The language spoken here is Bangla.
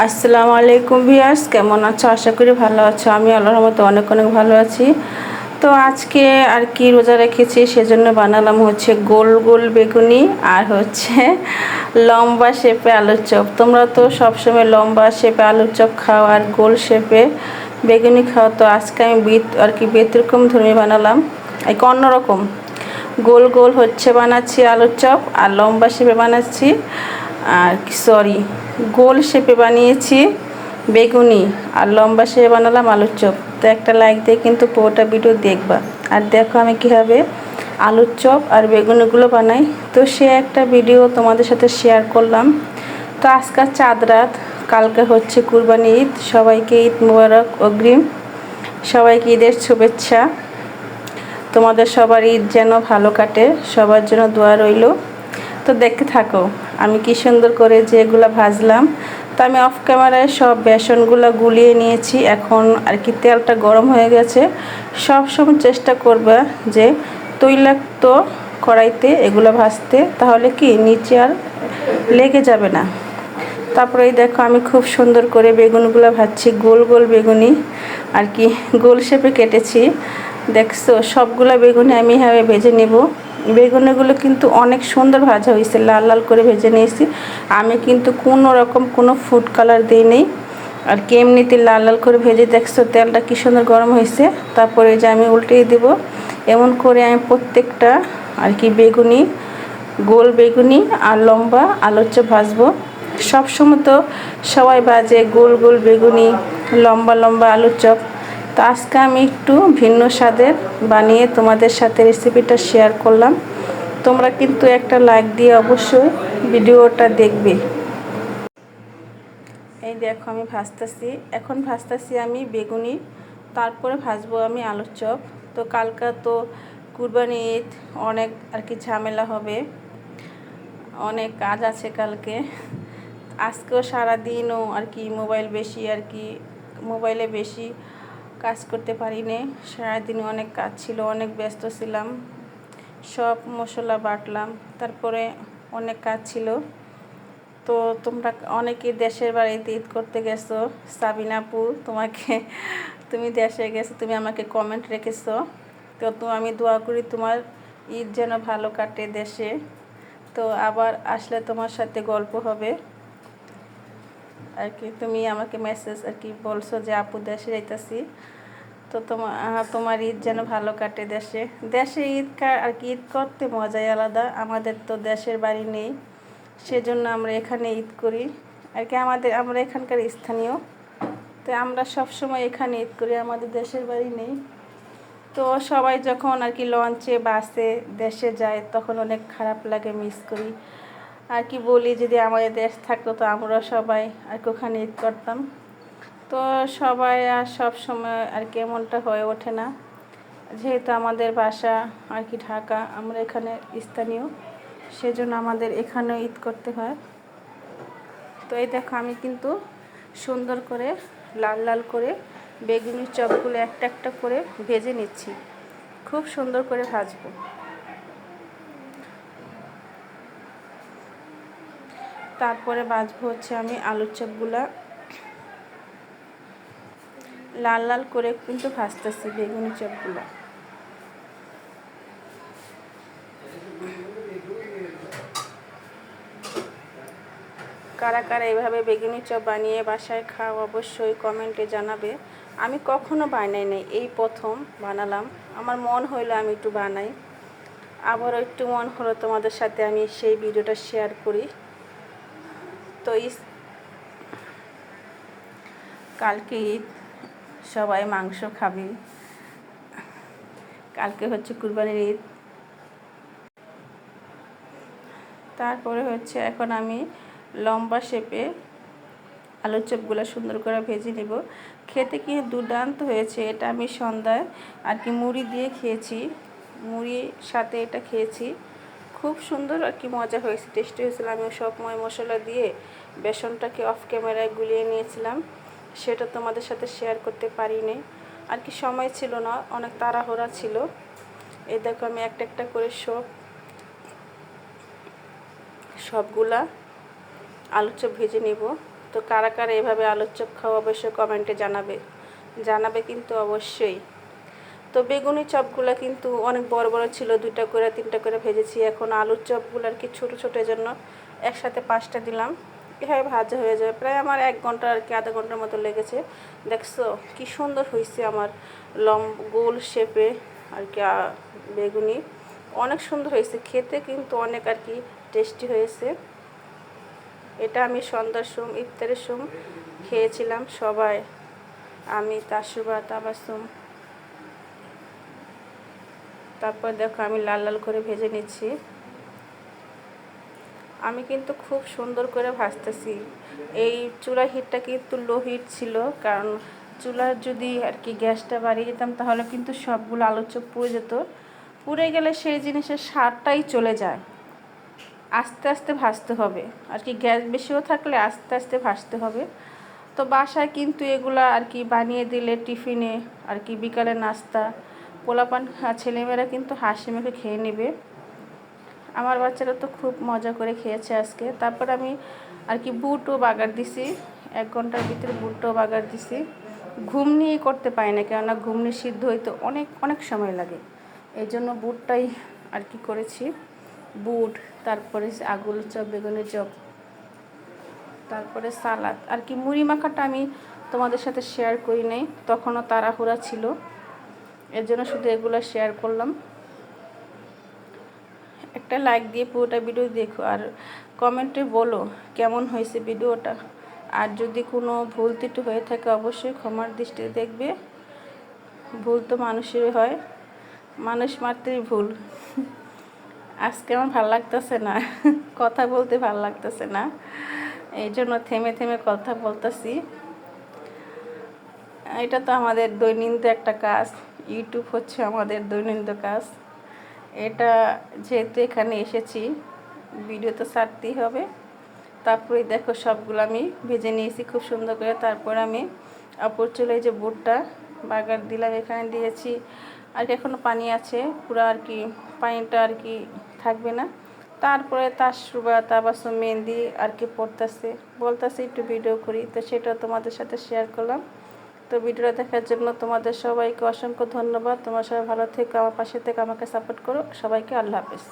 আসসালামু আলাইকুম ভিয়ার্স কেমন আছো? আশা করি ভালো আছো। আমি আল্লাহর মতো অনেক অনেক ভালো আছি। তো আজকে আর কি রোজা রেখেছি সেজন্য বানালাম হচ্ছে গোল গোল বেগুনি আর হচ্ছে লম্বা শেপে আলুর চপ। তোমরা তো সবসময় লম্বা শেপে আলুর চপ খাও আর গোল শেপে বেগুনি খাও, তো আজকে আমি বিত আর কি ব্যতিরকম ধর্মী বানালাম। এক অন্যরকম গোল গোল হচ্ছে বানাচ্ছি আলুর চপ আর লম্বা শেপে বানাচ্ছি। আর সরি, গোল শেপে বানিয়েছি বেগুনি আর লম্বা শেপে বানালাম আলুর চপ। তো একটা লাইক দিয়ে কিন্তু পুরোটা ভিডিও দেখবা। আর দেখো আমি কীভাবে আলুর চপ আর বেগুনিগুলো বানাই। তো সে একটা ভিডিও তোমাদের সাথে শেয়ার করলাম। তো আজকাল চাঁদ রাত, কালকে হচ্ছে কুরবানি ঈদ, সবাইকে ঈদ মুবারক, অগ্রিম, সবাইকে ঈদের শুভেচ্ছা। তোমাদের সবার ঈদ যেন ভালো কাটে, সবার জন্য দোয়া রইল। তো দেখতে থাকো। আমি কি সুন্দর করে যেগুলো ভাজলাম, তো আমি অফ ক্যামেরায় সব বেসনগুলো গুলিয়ে নিয়েছি। এখন আর কি তেলটা গরম হয়ে গেছে। সব সময় চেষ্টা করবে যে তৈলাক্ত কড়াইতে এগুলো ভাজতে, তাহলে কি নিচে আর লেগে যাবে না। তারপরে দেখো আমি খুব সুন্দর করে বেগুনগুলো ভাজছি, গোল গোল বেগুনি, আর কি গোল শেপে কেটেছি। দেখছ, সবগুলা বেগুনি আমি এভাবে ভেজে নেব। বেগুনিগুলো কিন্তু অনেক সুন্দর ভাজা হয়েছে, লাল লাল করে ভেজে নিয়েছি। আমি কিন্তু কোনো রকম কোনো ফুড কালার দিই নেই। আর কি এমনিতে লাল লাল করে ভেজে দেখছ, তেলটা কী সুন্দর গরম হয়েছে? তারপরে যে আমি উল্টিয়ে দেব। এমন করে আমি প্রত্যেকটা আর কি বেগুনি, গোল বেগুনি আর লম্বা আলুর চপ ভাজবো। সবসময় তো সবাই বাজে গোল গোল বেগুনি, লম্বা লম্বা আলুর চপ। তো আজকে আমি একটু ভিন্ন স্বাদের বানিয়ে তোমাদের সাথে রেসিপিটা শেয়ার করলাম। তোমরা কিন্তু একটা লাইক দিয়ে অবশ্যই ভিডিওটা দেখবে। এই দেখো, আমি ভাজতেছি। এখন ভাজতেছি আমি বেগুনি, তারপরে ভাজবো আমি আলুর চপ। তো কালকা তো কুরবানি ঈদ, অনেক আর কি ঝামেলা হবে। অনেক কাজ আছে কালকে। আজকেও সারাদিনও আর কি মোবাইল বেশি আর কি মোবাইলে বেশি কাজ করতে পারিনি। সারাদিন অনেক কাজ ছিল, অনেক ব্যস্ত ছিলাম। সব মশলা বাটলাম, তারপরে অনেক কাজ ছিল। তো তোমরা অনেকে দেশের বাড়িতে ঈদ করতে গেছো। সাবিনাপু তোমাকে, তুমি দেশে গেছো, তুমি আমাকে কমেন্ট রেখেছো। তো তো আমি দোয়া করি তোমার ঈদ যেন ভালো কাটে দেশে। তো আবার আসলে তোমার সাথে গল্প হবে। আর কি, তুমি আমাকে মেসেজ আর কি বলছো যে, আপু, দেশে যাইতাছি। তো তোমার তোমার ঈদ যেন ভালো কাটে দেশে। দেশে ঈদ আর কি, ঈদ করতে মজাই আলাদা। আমাদের তো দেশের বাড়ি নেই, সেজন্য আমরা এখানে ঈদ করি। আর কি, আমাদের, আমরা এখানকার স্থানীয়। তো আমরা সব সময় এখানে ঈদ করি, আমাদের দেশের বাড়ি নেই। তো সবাই যখন আর কি লঞ্চে বাসে দেশে যায়, তখন অনেক খারাপ লাগে মিস করি। আর কি বলি, যদি আমাদের দেশ থাকতো তো আমরা সবাই আর কি ওখানে ঈদ করতাম। তো সবাই আর সব সময় আর কি এমনটা হয়ে ওঠে না। যেহেতু আমাদের বাসা আর কি ঢাকা, আমরা এখানে স্থানীয়, সেজন্য আমাদের এখানেও ঈদ করতে হয়। তো এই দেখো, আমি কিন্তু সুন্দর করে লাল লাল করে বেগুনি চপগুলো একটা একটা করে ভেজে নিচ্ছি। খুব সুন্দর করে ভাজবো। তারপরে বাজবো হচ্ছে আমি আলুর চপগুলা। লাল লাল করে কিন্তু ভাজতেছি বেগুনি চপগুলা। কারা কারা এভাবে বেগুনি চপ বানিয়ে বাসায় খাও অবশ্যই কমেন্টে জানাবে। আমি কখনো বানাই নাই, এই প্রথম বানালাম। আমার মন হইল আমি একটু বানাই। আবার একটু মন হলো তোমাদের সাথে আমি সেই ভিডিওটা শেয়ার করি। তো কালকে ঈদ, সবাই মাংস খাবে। কালকে হচ্ছে কুরবানির ঈদ। তারপরে হচ্ছে এখন আমি লম্বা শেপে আলুর চপগুলো সুন্দর করে ভেজে নেব। খেতে কি দুর্দান্ত হয়েছে এটা আমি সন্ধ্যায় আর কি মুড়ি দিয়ে খেয়েছি। মুড়ির সাথে এটা খেয়েছি। খুব সুন্দর আর কি মজা হয়েছে টেস্টি হয়েছিল। আমি সব ময় মশলা দিয়ে বেসনটাকে অফ ক্যামেরায় গুলিয়ে নিয়েছিলাম। সেটা তোমাদের সাথে শেয়ার করতে পারিনি। আর কি সময় ছিল না, অনেক তাড়াহুড়া ছিল। এই দেখো আমি একটা একটা করে সব, সবগুলা আলু চপ ভেজে নেব। তো কারা কারা এভাবে আলুর চপ খাও অবশ্যই কমেন্টে জানাবে। জানাবে কিন্তু অবশ্যই। তো বেগুনি চপগুলো কিন্তু অনেক বড় বড় ছিল, দুইটা করে, তিনটা করে ভেজেছি। এখন আলুর চপগুলো আর কি ছোটো ছোটোর জন্য একসাথে পাঁচটা দিলাম। এভাবে ভাজা হয়ে যাবে। প্রায় আমার এক ঘণ্টা আর কি, আধা ঘণ্টার মতো লেগেছে। দেখছ কি সুন্দর হয়েছে আমার লম গোল শেপে আর কি বেগুনি। অনেক সুন্দর হয়েছে। খেতে কিন্তু অনেক আর কি টেস্টি হয়েছে। এটা আমি সন্ধ্যার সোম, ইফতারের সোম খেয়েছিলাম সবাই। আমি, তাসুবা, তাবাসুম। তারপর দেখো আমি লাল লাল করে ভেজে নিচ্ছি। আমি কিন্তু খুব সুন্দর করে ভাজতেছি। এই চুলার হিটটা কিন্তু লো হিট ছিল, কারণ চুলার যদি আর কি গ্যাসটা বাড়িয়ে যেতাম তাহলে কিন্তু সবগুলো আলু চপ পুড়ে যেত। পুড়ে গেলে সেই জিনিসের স্বাদটাই চলে যায়। আস্তে আস্তে ভাজতে হবে। আর কি গ্যাস বেশিও থাকলে আস্তে আস্তে ভাজতে হবে। তো বাসায় কিন্তু এগুলা আর কি বানিয়ে দিলে টিফিনে আর কি বিকালে নাস্তা পোলাপান খা- ছেলেমেয়েরা কিন্তু হাসি মুখে খেয়ে নেবে। আমার বাচ্চারা তো খুব মজা করে খেয়েছে আজকে। তারপর আমি আর কি বুটও বাগার দিছি, এক ঘণ্টার ভিতরে বুটও বাগার দিছি। ঘুম নিয়ে করতে পারি না, কেননা ঘুম নিয়ে সিদ্ধ হইতে অনেক অনেক সময় লাগে। এই জন্য বুটটাই আর কি করেছি। বুট, তারপরে আগুল চপ, বেগুনের চপ, তারপরে সালাদ। আর কি মুড়ি মাখাটা আমি তোমাদের সাথে শেয়ার করি নাই, তখনও তাড়াহুড়া ছিল। এর জন্য শুধু এগুলো শেয়ার করলাম। একটা লাইক দিয়ে পুরোটা ভিডিও দেখো আর কমেন্টে বলো কেমন হয়েছে ভিডিওটা আর যদি কোনো ভুল ত্রুটি হয়ে থাকে অবশ্যই ক্ষমার দৃষ্টিতে দেখবে। ভুল তো মানুষেরই হয়। মানুষ মাত্রই ভুল। আজকে আমার ভালো লাগতেছে না। কথা বলতে ভালো লাগতেছে না। এই জন্য থেমে থেমে কথা বলতেছি। এটা তো আমাদের দৈনন্দিন একটা কাজ। ইউটিউব হচ্ছে আমাদের দৈনন্দিন কাজ। এটা যেহেতু এখানে এসেছি ভিডিও তো ছাড়তেই হবে। তারপরে দেখো সবগুলো আমি ভেজে নিয়েছি খুব সুন্দর করে। তারপর আমি অপর চুলে যে বুটটা বাগার দিলাম, এখানে দিয়েছি। আর এখনও পানি আছে, পুরো আর কি পানিটা আর কি থাকবে না। তারপরে তার সুবা তাবাসু মেহেন্দি আর কি পড়তেছে। বলতেছে একটু ভিডিও করি, তো সেটা তোমাদের সাথে শেয়ার করলাম। তো ভিডিওটা দেখার জন্য তোমাদের সবাইকে অসংখ্য ধন্যবাদ। তোমার সবাই ভালো থেকো, আমার পাশে থেকে, আমাকে সাপোর্ট করো। সবাইকে আল্লাহ হাফেজ।